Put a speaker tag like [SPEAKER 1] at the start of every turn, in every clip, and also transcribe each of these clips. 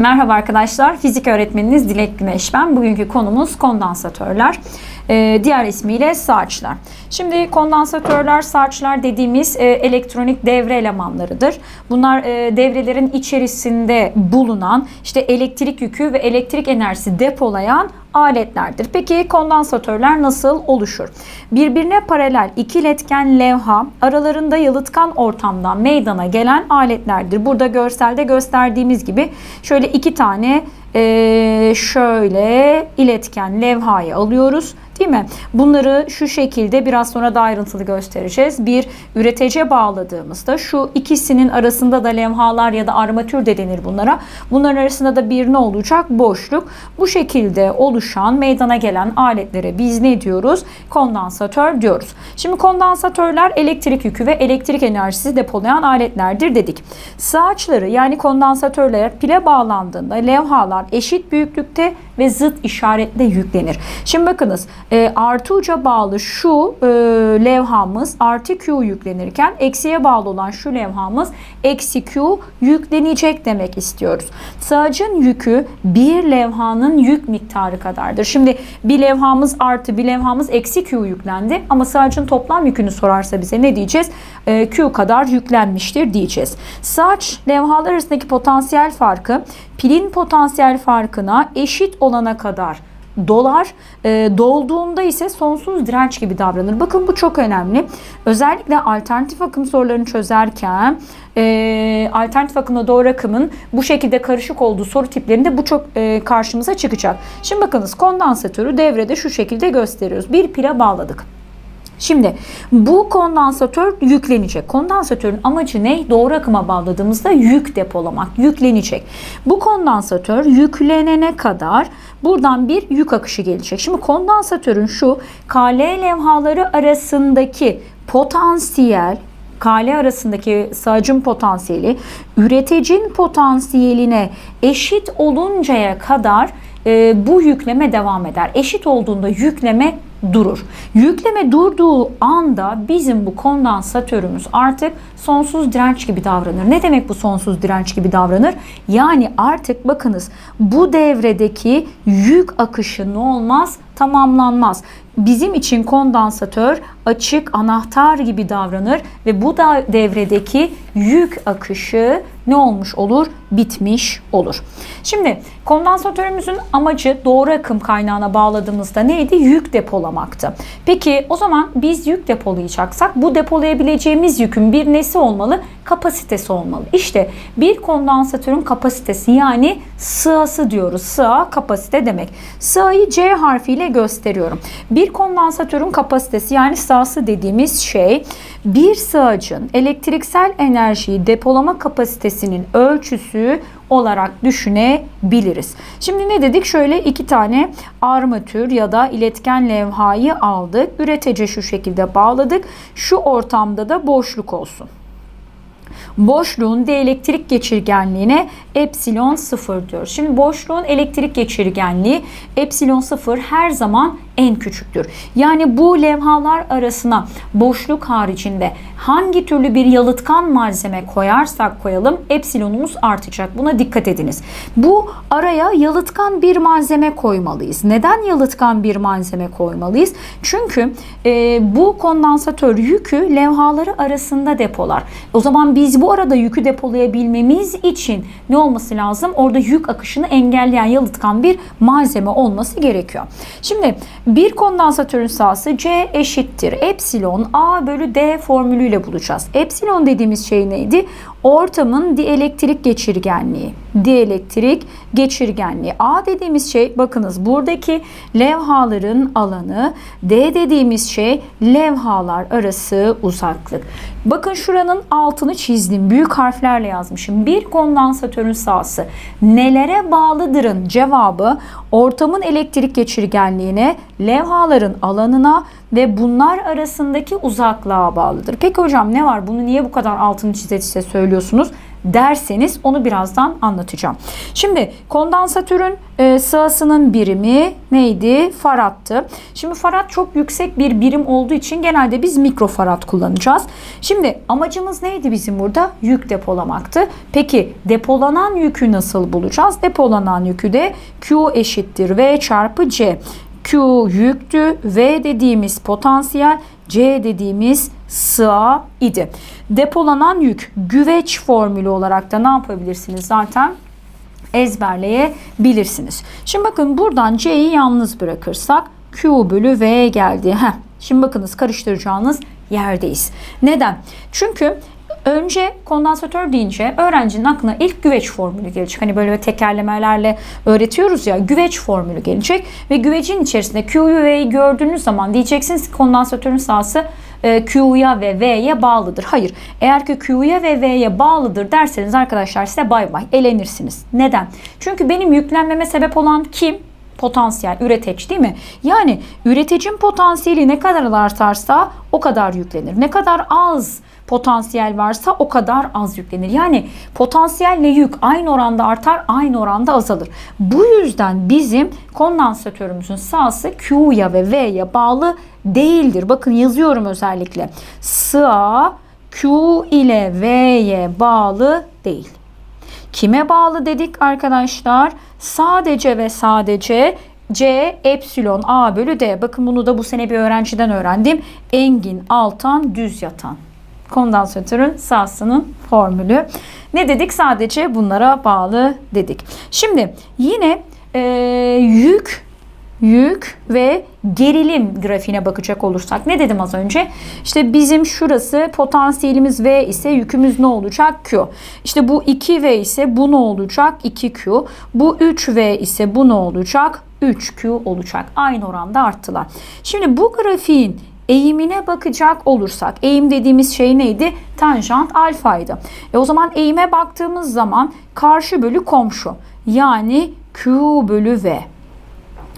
[SPEAKER 1] Merhaba arkadaşlar, fizik öğretmeniniz Dilek Güneş ben. Bugünkü konumuz kondansatörler. Ee, diğer ismiyle saçlar. Şimdi kondansatörler, saçlar dediğimiz e, elektronik devre elemanlarıdır. Bunlar e, devrelerin içerisinde bulunan işte elektrik yükü ve elektrik enerjisi depolayan aletlerdir. Peki kondansatörler nasıl oluşur? Birbirine paralel iki iletken levha aralarında yalıtkan ortamdan meydana gelen aletlerdir. Burada görselde gösterdiğimiz gibi şöyle iki tane e, şöyle iletken levhayı alıyoruz. Değil mi? Bunları şu şekilde biraz sonra da ayrıntılı göstereceğiz. Bir üretece bağladığımızda şu ikisinin arasında da levhalar ya da armatür de denir bunlara. Bunların arasında da bir ne olacak? Boşluk. Bu şekilde oluşan, meydana gelen aletlere biz ne diyoruz? Kondansatör diyoruz. Şimdi kondansatörler elektrik yükü ve elektrik enerjisi depolayan aletlerdir dedik. Sağaçları yani kondansatörler pile bağlandığında levhalar eşit büyüklükte ve zıt işaretle yüklenir. Şimdi bakınız e, artı uca bağlı şu e, levhamız artı Q yüklenirken eksiye bağlı olan şu levhamız eksi Q yüklenecek demek istiyoruz. Sağacın yükü bir levhanın yük miktarı kadardır. Şimdi bir levhamız artı bir levhamız eksi Q yüklendi ama sağacın toplam yükünü sorarsa bize ne diyeceğiz? E, Q kadar yüklenmiştir diyeceğiz. Saç levhalar arasındaki potansiyel farkı pilin potansiyel farkına eşit olana kadar dolar. E, dolduğunda ise sonsuz direnç gibi davranır. Bakın bu çok önemli. Özellikle alternatif akım sorularını çözerken e, alternatif akımla doğru akımın bu şekilde karışık olduğu soru tiplerinde bu çok e, karşımıza çıkacak. Şimdi bakınız kondansatörü devrede şu şekilde gösteriyoruz. Bir pile bağladık. Şimdi bu kondansatör yüklenecek. Kondansatörün amacı ne? Doğru akıma bağladığımızda yük depolamak, yüklenecek. Bu kondansatör yüklenene kadar buradan bir yük akışı gelecek. Şimdi kondansatörün şu KL levhaları arasındaki potansiyel KL arasındaki sağcın potansiyeli üreticinin potansiyeline eşit oluncaya kadar e, bu yükleme devam eder. Eşit olduğunda yükleme durur. Yükleme durduğu anda bizim bu kondansatörümüz artık sonsuz direnç gibi davranır. Ne demek bu sonsuz direnç gibi davranır? Yani artık bakınız bu devredeki yük akışı ne olmaz? Tamamlanmaz. Bizim için kondansatör açık anahtar gibi davranır ve bu da devredeki yük akışı ne olmuş olur? Bitmiş olur. Şimdi kondansatörümüzün amacı doğru akım kaynağına bağladığımızda neydi? Yük depolamaktı. Peki o zaman biz yük depolayacaksak bu depolayabileceğimiz yükün bir nesi olmalı? Kapasitesi olmalı. İşte bir kondansatörün kapasitesi yani sığası diyoruz. Sığa kapasite demek. Sığayı C harfiyle gösteriyorum. Bir kondansatörün kapasitesi yani sığası dediğimiz şey bir sığacın elektriksel enerjiyi depolama kapasitesinin ölçüsü olarak düşünebiliriz. Şimdi ne dedik? Şöyle iki tane armatür ya da iletken levhayı aldık. Üretece şu şekilde bağladık. Şu ortamda da boşluk olsun. Boşluğun elektrik geçirgenliğine epsilon 0 diyor. Şimdi boşluğun elektrik geçirgenliği epsilon 0 her zaman en küçüktür. Yani bu levhalar arasına boşluk haricinde hangi türlü bir yalıtkan malzeme koyarsak koyalım epsilonumuz artacak. Buna dikkat ediniz. Bu araya yalıtkan bir malzeme koymalıyız. Neden yalıtkan bir malzeme koymalıyız? Çünkü e, bu kondansatör yükü levhaları arasında depolar. O zaman biz bu arada yükü depolayabilmemiz için ne olması lazım? Orada yük akışını engelleyen yalıtkan bir malzeme olması gerekiyor. Şimdi bir kondansatörün sahası C eşittir. Epsilon A bölü D formülüyle bulacağız. Epsilon dediğimiz şey neydi? Ortamın dielektrik geçirgenliği. Dielektrik geçirgenliği. A dediğimiz şey bakınız buradaki levhaların alanı. D dediğimiz şey levhalar arası uzaklık. Bakın şuranın altını çizdim. Büyük harflerle yazmışım. Bir kondansatörün sahası nelere bağlıdırın cevabı ortamın elektrik geçirgenliğine, levhaların alanına ve bunlar arasındaki uzaklığa bağlıdır. Peki hocam ne var? Bunu niye bu kadar altını çize çize söylüyorsunuz? derseniz onu birazdan anlatacağım. Şimdi kondansatörün e, sığasının birimi neydi? Farattı. Şimdi farad çok yüksek bir birim olduğu için genelde biz mikrofarad kullanacağız. Şimdi amacımız neydi bizim burada? Yük depolamaktı. Peki depolanan yükü nasıl bulacağız? Depolanan yükü de Q eşittir V çarpı C. Q yüktü, V dediğimiz potansiyel, C dediğimiz sığa idi. Depolanan yük güveç formülü olarak da ne yapabilirsiniz zaten? ezberleyebilirsiniz. Şimdi bakın buradan C'yi yalnız bırakırsak Q bölü V geldi. Heh. Şimdi bakınız karıştıracağınız yerdeyiz. Neden? Çünkü önce kondansatör deyince öğrencinin aklına ilk güveç formülü gelecek. Hani böyle tekerlemelerle öğretiyoruz ya güveç formülü gelecek ve güvecin içerisinde Q'yu V'yi gördüğünüz zaman diyeceksiniz ki kondansatörün sahası e, Q'ya ve V'ye bağlıdır. Hayır. Eğer ki Q'ya ve V'ye bağlıdır derseniz arkadaşlar size bay bay elenirsiniz. Neden? Çünkü benim yüklenmeme sebep olan kim? Potansiyel, üreteç değil mi? Yani üreticin potansiyeli ne kadar artarsa o kadar yüklenir. Ne kadar az potansiyel varsa o kadar az yüklenir. Yani potansiyelle yük aynı oranda artar, aynı oranda azalır. Bu yüzden bizim kondansatörümüzün sahası Q'ya ve V'ye bağlı değildir. Bakın yazıyorum özellikle. Sığa Q ile V'ye bağlı değil. Kime bağlı dedik arkadaşlar? Sadece ve sadece C epsilon A bölü D. Bakın bunu da bu sene bir öğrenciden öğrendim. Engin, altan, düz yatan. Kondansatörün sahasının formülü. Ne dedik? Sadece bunlara bağlı dedik. Şimdi yine e, yük yük ve gerilim grafiğine bakacak olursak ne dedim az önce? İşte bizim şurası potansiyelimiz V ise yükümüz ne olacak? Q. İşte bu 2V ise bu ne olacak? 2Q. Bu 3V ise bu ne olacak? 3Q olacak. Aynı oranda arttılar. Şimdi bu grafiğin eğimine bakacak olursak eğim dediğimiz şey neydi? Tanjant alfaydı. E o zaman eğime baktığımız zaman karşı bölü komşu yani Q bölü V.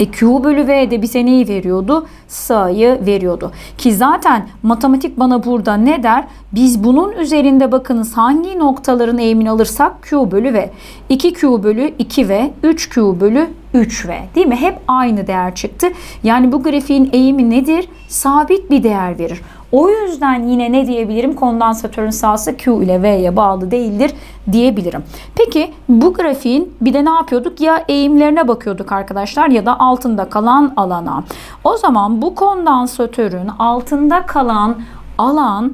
[SPEAKER 1] E Q bölü V de bize neyi veriyordu? Sağ'yı veriyordu. Ki zaten matematik bana burada ne der? Biz bunun üzerinde bakınız hangi noktaların eğimini alırsak Q bölü V. 2Q bölü 2V, 3Q bölü 3V değil mi? Hep aynı değer çıktı. Yani bu grafiğin eğimi nedir? Sabit bir değer verir. O yüzden yine ne diyebilirim? Kondansatörün sahası Q ile V'ye bağlı değildir diyebilirim. Peki bu grafiğin bir de ne yapıyorduk? Ya eğimlerine bakıyorduk arkadaşlar ya da altında kalan alana. O zaman bu kondansatörün altında kalan alan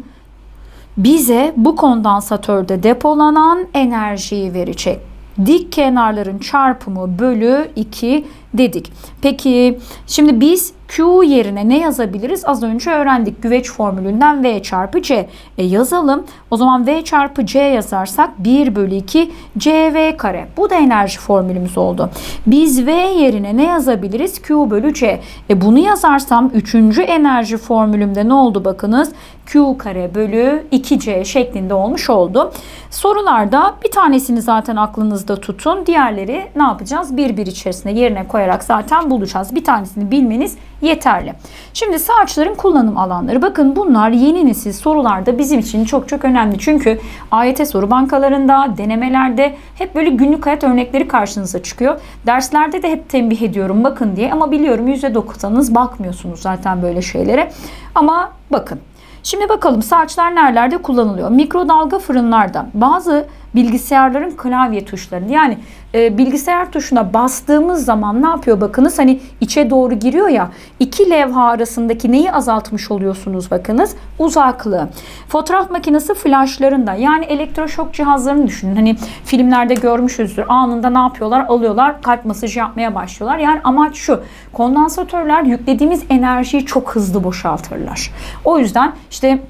[SPEAKER 1] bize bu kondansatörde depolanan enerjiyi verecek dik kenarların çarpımı bölü 2 dedik. Peki şimdi biz Q yerine ne yazabiliriz? Az önce öğrendik güveç formülünden V çarpı C. E yazalım. O zaman V çarpı C yazarsak 1 bölü 2 CV kare. Bu da enerji formülümüz oldu. Biz V yerine ne yazabiliriz? Q bölü C. E bunu yazarsam 3. enerji formülümde ne oldu bakınız? Q kare bölü 2C şeklinde olmuş oldu. Sorularda bir tanesini zaten aklınızda tutun. Diğerleri ne yapacağız? Bir bir içerisinde yerine koyarak zaten bulacağız. Bir tanesini bilmeniz yeterli. Şimdi saçların kullanım alanları. Bakın bunlar yeni nesil sorularda bizim için çok çok önemli. Çünkü AYT soru bankalarında, denemelerde hep böyle günlük hayat örnekleri karşınıza çıkıyor. Derslerde de hep tembih ediyorum bakın diye ama biliyorum %90'ınız bakmıyorsunuz zaten böyle şeylere. Ama bakın. Şimdi bakalım saçlar nerelerde kullanılıyor? Mikrodalga fırınlarda, bazı bilgisayarların klavye tuşlarında yani e, bilgisayar tuşuna bastığımız zaman ne yapıyor bakınız? Hani içe doğru giriyor ya iki levha arasındaki neyi azaltmış oluyorsunuz bakınız? Uzaklığı. Fotoğraf makinesi flaşlarında yani elektroşok cihazlarını düşünün. Hani filmlerde görmüşüzdür anında ne yapıyorlar? Alıyorlar kalp masajı yapmaya başlıyorlar. Yani amaç şu kondansatörler yüklediğimiz enerjiyi çok hızlı boşaltırlar. O yüzden işte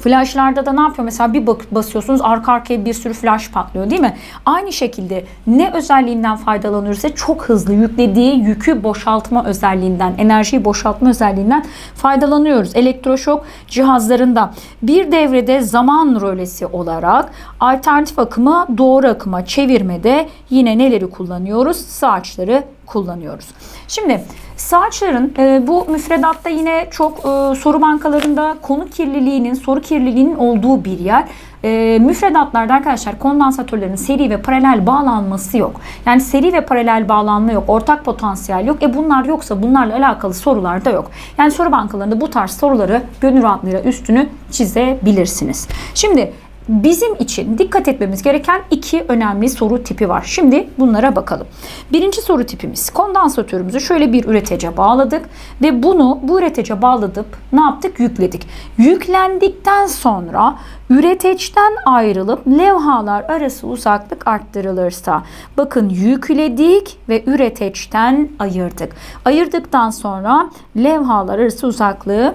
[SPEAKER 1] Flashlarda da ne yapıyor? Mesela bir basıyorsunuz arka arkaya bir sürü flash patlıyor değil mi? Aynı şekilde ne özelliğinden faydalanıyorsa çok hızlı yüklediği yükü boşaltma özelliğinden, enerjiyi boşaltma özelliğinden faydalanıyoruz. Elektroşok cihazlarında bir devrede zaman rölesi olarak alternatif akımı doğru akıma çevirmede yine neleri kullanıyoruz? Saçları kullanıyoruz. Şimdi Saçların e, bu müfredatta yine çok e, soru bankalarında konu kirliliğinin, soru kirliliğinin olduğu bir yer. E, müfredatlarda arkadaşlar kondansatörlerin seri ve paralel bağlanması yok. Yani seri ve paralel bağlanma yok. Ortak potansiyel yok. E bunlar yoksa bunlarla alakalı sorular da yok. Yani soru bankalarında bu tarz soruları gönül rahatlığıyla üstünü çizebilirsiniz. Şimdi Bizim için dikkat etmemiz gereken iki önemli soru tipi var. Şimdi bunlara bakalım. Birinci soru tipimiz kondansatörümüzü şöyle bir üretece bağladık ve bunu bu üretece bağladıp ne yaptık? Yükledik. Yüklendikten sonra üreteçten ayrılıp levhalar arası uzaklık arttırılırsa bakın yükledik ve üreteçten ayırdık. Ayırdıktan sonra levhalar arası uzaklığı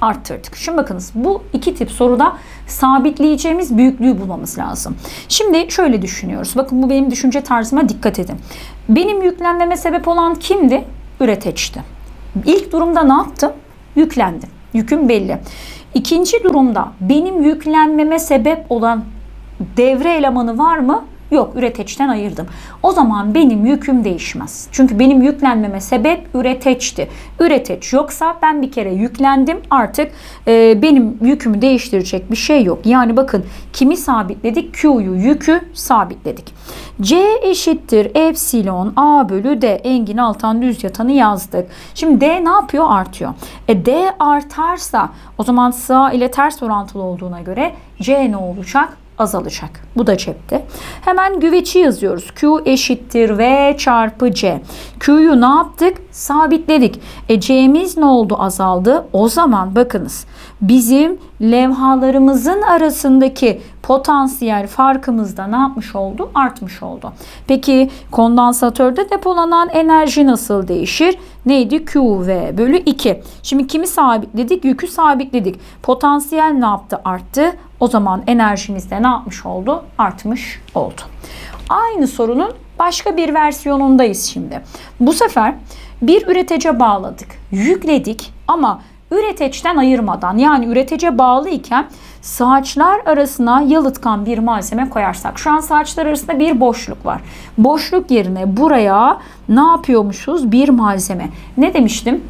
[SPEAKER 1] arttırdık. Şimdi bakınız bu iki tip soruda sabitleyeceğimiz büyüklüğü bulmamız lazım. Şimdi şöyle düşünüyoruz. Bakın bu benim düşünce tarzıma dikkat edin. Benim yüklenmeme sebep olan kimdi? Üreteçti. İlk durumda ne yaptım? Yüklendim. Yüküm belli. İkinci durumda benim yüklenmeme sebep olan devre elemanı var mı? Yok üreteçten ayırdım. O zaman benim yüküm değişmez. Çünkü benim yüklenmeme sebep üreteçti. Üreteç yoksa ben bir kere yüklendim artık e, benim yükümü değiştirecek bir şey yok. Yani bakın kimi sabitledik? Q'yu yükü sabitledik. C eşittir epsilon A bölü D. Engin Altan düz yatanı yazdık. Şimdi D ne yapıyor? Artıyor. E D artarsa o zaman sağ ile ters orantılı olduğuna göre C ne olacak? Azalacak. Bu da cepte. Hemen güveci yazıyoruz. Q eşittir V çarpı C. Q'yu ne yaptık? Sabitledik. E C'miz ne oldu? Azaldı. O zaman bakınız bizim levhalarımızın arasındaki potansiyel farkımız da ne yapmış oldu? Artmış oldu. Peki kondansatörde depolanan enerji nasıl değişir? Neydi? QV bölü 2. Şimdi kimi sabitledik? Yükü sabitledik. Potansiyel ne yaptı? Arttı. O zaman enerjimiz de ne yapmış oldu? Artmış oldu. Aynı sorunun başka bir versiyonundayız şimdi. Bu sefer bir üretece bağladık, yükledik ama üreteçten ayırmadan yani üretece bağlı iken saçlar arasına yalıtkan bir malzeme koyarsak şu an saçlar arasında bir boşluk var. Boşluk yerine buraya ne yapıyormuşuz? Bir malzeme. Ne demiştim?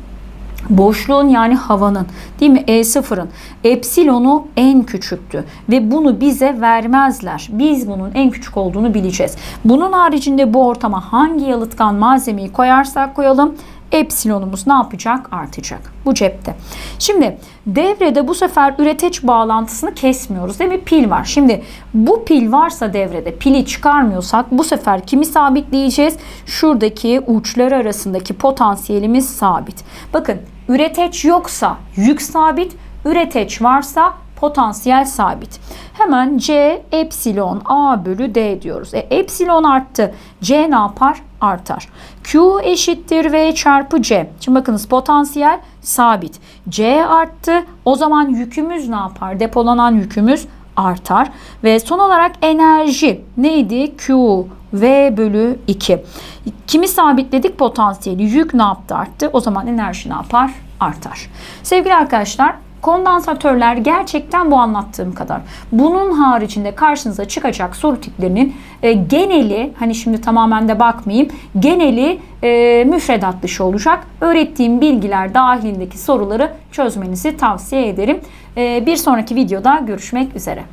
[SPEAKER 1] Boşluğun yani havanın değil mi E0'ın epsilonu en küçüktü ve bunu bize vermezler. Biz bunun en küçük olduğunu bileceğiz. Bunun haricinde bu ortama hangi yalıtkan malzemeyi koyarsak koyalım epsilonumuz ne yapacak? Artacak. Bu cepte. Şimdi devrede bu sefer üreteç bağlantısını kesmiyoruz değil mi? Pil var. Şimdi bu pil varsa devrede pili çıkarmıyorsak bu sefer kimi sabitleyeceğiz? Şuradaki uçları arasındaki potansiyelimiz sabit. Bakın üreteç yoksa yük sabit, üreteç varsa potansiyel sabit. Hemen C epsilon A bölü D diyoruz. E, epsilon arttı. C ne yapar? Artar. Q eşittir V çarpı C. Şimdi bakınız potansiyel sabit. C arttı. O zaman yükümüz ne yapar? Depolanan yükümüz artar. Ve son olarak enerji neydi? Q V bölü 2. Kimi sabitledik? Potansiyeli. Yük ne yaptı? Arttı. O zaman enerji ne yapar? Artar. Sevgili arkadaşlar Kondansatörler gerçekten bu anlattığım kadar. Bunun haricinde karşınıza çıkacak soru tiplerinin e, geneli hani şimdi tamamen de bakmayayım geneli e, müfredat dışı olacak. Öğrettiğim bilgiler dahilindeki soruları çözmenizi tavsiye ederim. E, bir sonraki videoda görüşmek üzere.